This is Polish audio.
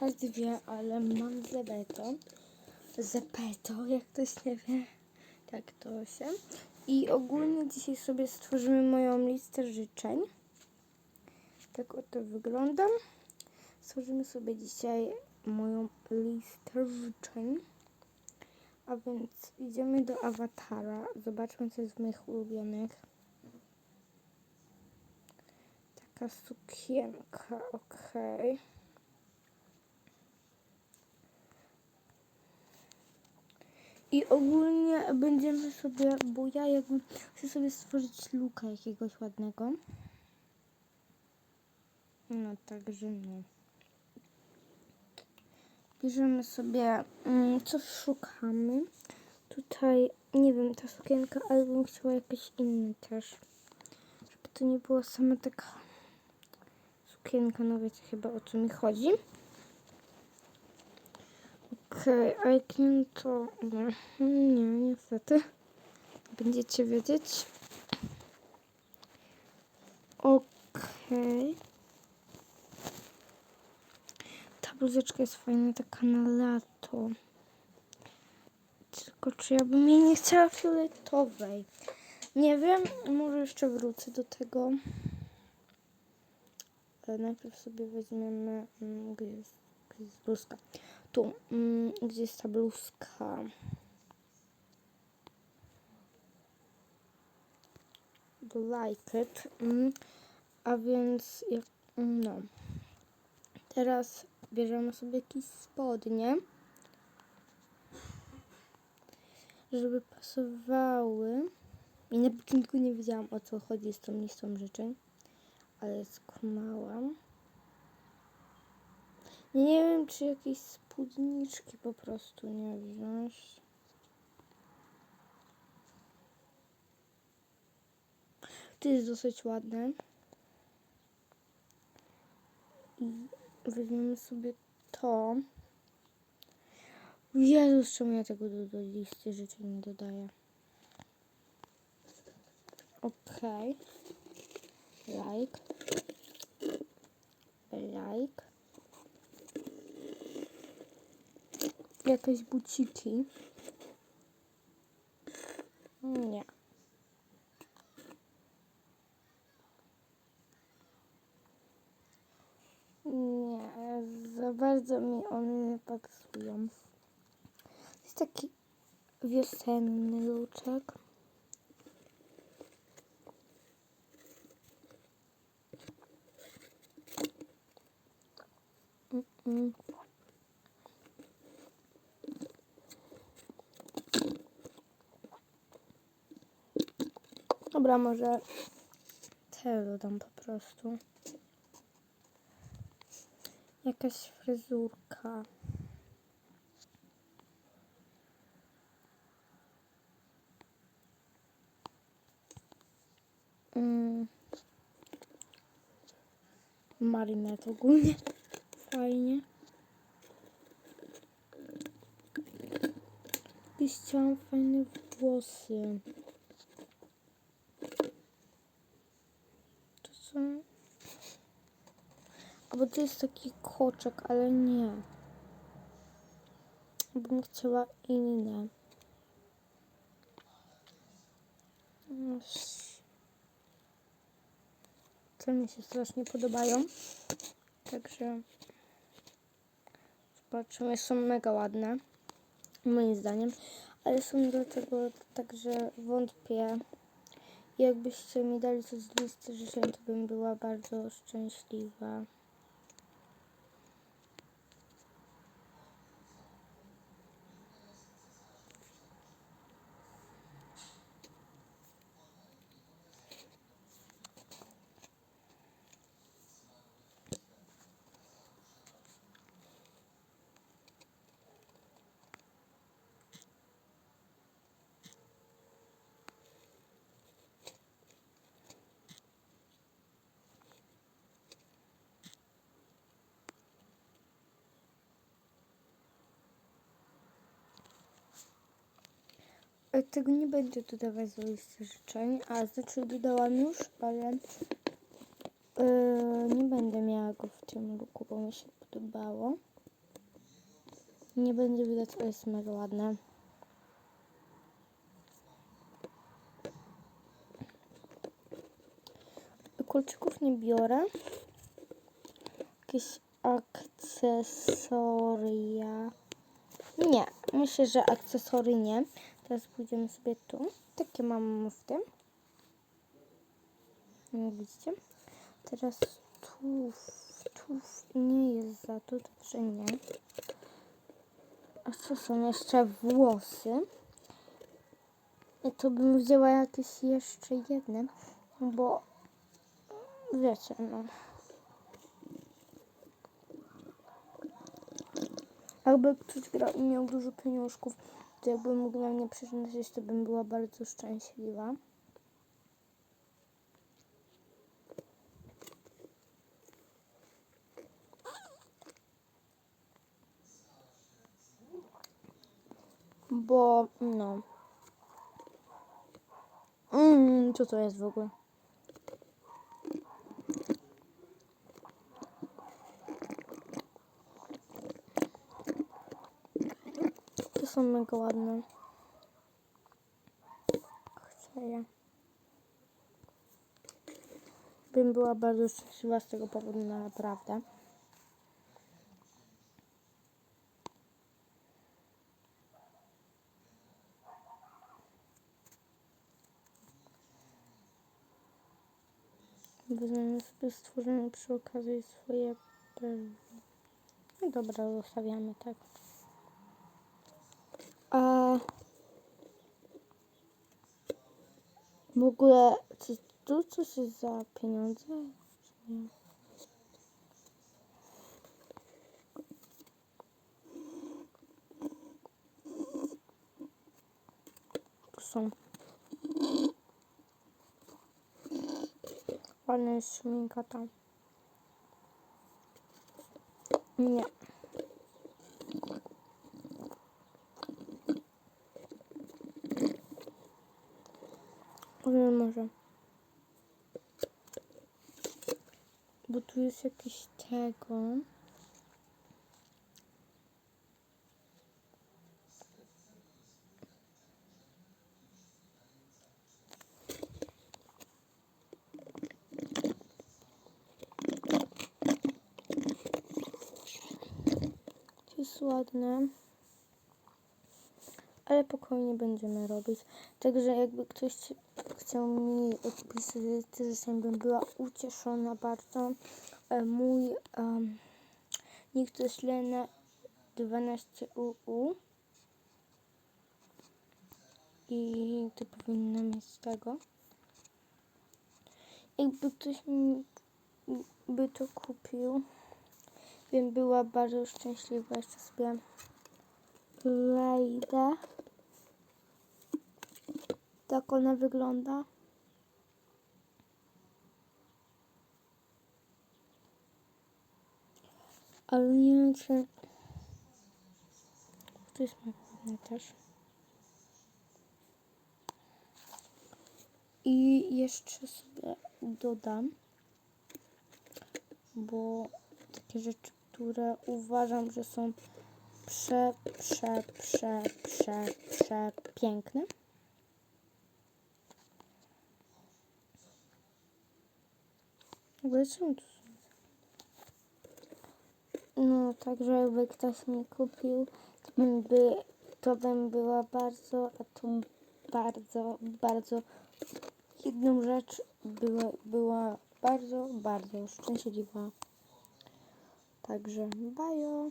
każdy wie, ale mam Zebeto. Zepeto, jak ktoś nie wie. Tak to się. I ogólnie dzisiaj sobie stworzymy moją listę życzeń. Tak oto wyglądam. Stworzymy sobie dzisiaj moją listę życzeń. A więc idziemy do awatara. Zobaczmy co jest z moich ulubionych. Taka sukienka, okej. I ogólnie będziemy sobie, bo ja jakby chcę sobie stworzyć luka jakiegoś ładnego. No także no. Bierzemy sobie, mm, co szukamy. Tutaj, nie wiem, ta sukienka, ale bym chciała jakieś inne też. Żeby to nie była sama taka sukienka, no wiecie chyba o co mi chodzi. Okej, a jak nie, to nie, nie, niestety. Będziecie wiedzieć. Okej. Ta bluzeczka jest fajna, taka na lato. Tylko czy ja bym jej nie chciała fioletowej? Nie wiem, może jeszcze wrócę do tego. Ale najpierw sobie weźmiemy, mm, gdzie jest, gdzie jest bluzka. Tu, mm, gdzie jest ta bluzka? Like it. Mm, a więc, jak, no. Teraz bierzemy sobie jakieś spodnie, żeby pasowały. I na początku nie wiedziałam o co chodzi z tą listą życzeń, ale skumałam. Nie wiem, czy jakieś spódniczki po prostu nie wziąć. To jest dosyć ładne. I weźmiemy sobie to. Jezus, czemu ja tego do, do listy życzeń nie dodaję? Okej. Like. Like. Jakieś buciki. Nie. Nie, za bardzo mi one nie pasują. Jest taki wiosenny luczek. Mm-mm. Dobra, może te dodam po prostu. Jakaś fryzurka. Mm. Marinet ogólnie. Fajnie. Jakieś chciałam fajne włosy. To są... Albo to jest taki koczek, ale nie. Bym chciała inne. No, Te mi się strasznie podobają. Także zobaczymy, są mega ładne. Moim zdaniem. Ale są do tego także wątpię. Jakbyście mi dali coś z listy życzeń, to bym była bardzo szczęśliwa. Tego nie będę dodawać do listy życzeń, a znaczy dodałam już, ale e, nie będę miała go w tym luku, bo mi się podobało. Nie będzie widać, ale jest mega ładne. Kolczyków nie biorę. Jakieś akcesoria. Nie, myślę, że akcesory nie. Teraz pójdziemy sobie tu. Takie mam w tym. Nie widzicie? Teraz tu, tu nie jest za to, także nie. A co są jeszcze włosy? I to bym wzięła jakieś jeszcze jedne, bo wiecie, no. Jakby ktoś grał i miał dużo pieniążków, to jakbym mogła mnie przynosić, to bym była bardzo szczęśliwa. Bo, no. Mm, co to jest w ogóle? To są mega ładne. Chcę je. Bym była bardzo szczęśliwa z tego powodu, naprawdę. Wezmę sobie stworzymy przy okazji swoje. No dobra, zostawiamy tak. A w ogóle, czy tu coś jest za pieniądze? Nie? Są. Ładna jest szminka tam. Nie. Ale może. Jest jakiś tego. To jest ładne. Ale spokojnie będziemy robić. Także jakby ktoś chciał mi odpisać życzeń, bym była ucieszona bardzo. E, Mój um, nick to jest Lena 12UU. I to powinno mieć z tego. Jakby ktoś mi by to kupił, bym była bardzo szczęśliwa. Jeszcze sobie wejdę. Tak ona wygląda. Ale nie wiem, czy... To jest ładne też. I jeszcze sobie dodam, bo takie rzeczy, które uważam, że są prze, prze, prze, prze, prze piękne. Czemu tu? No, także jakby ktoś mi kupił, to bym, by, to bym była bardzo, a tu bardzo, bardzo jedną rzecz była, była bardzo, bardzo szczęśliwa. Także bajo.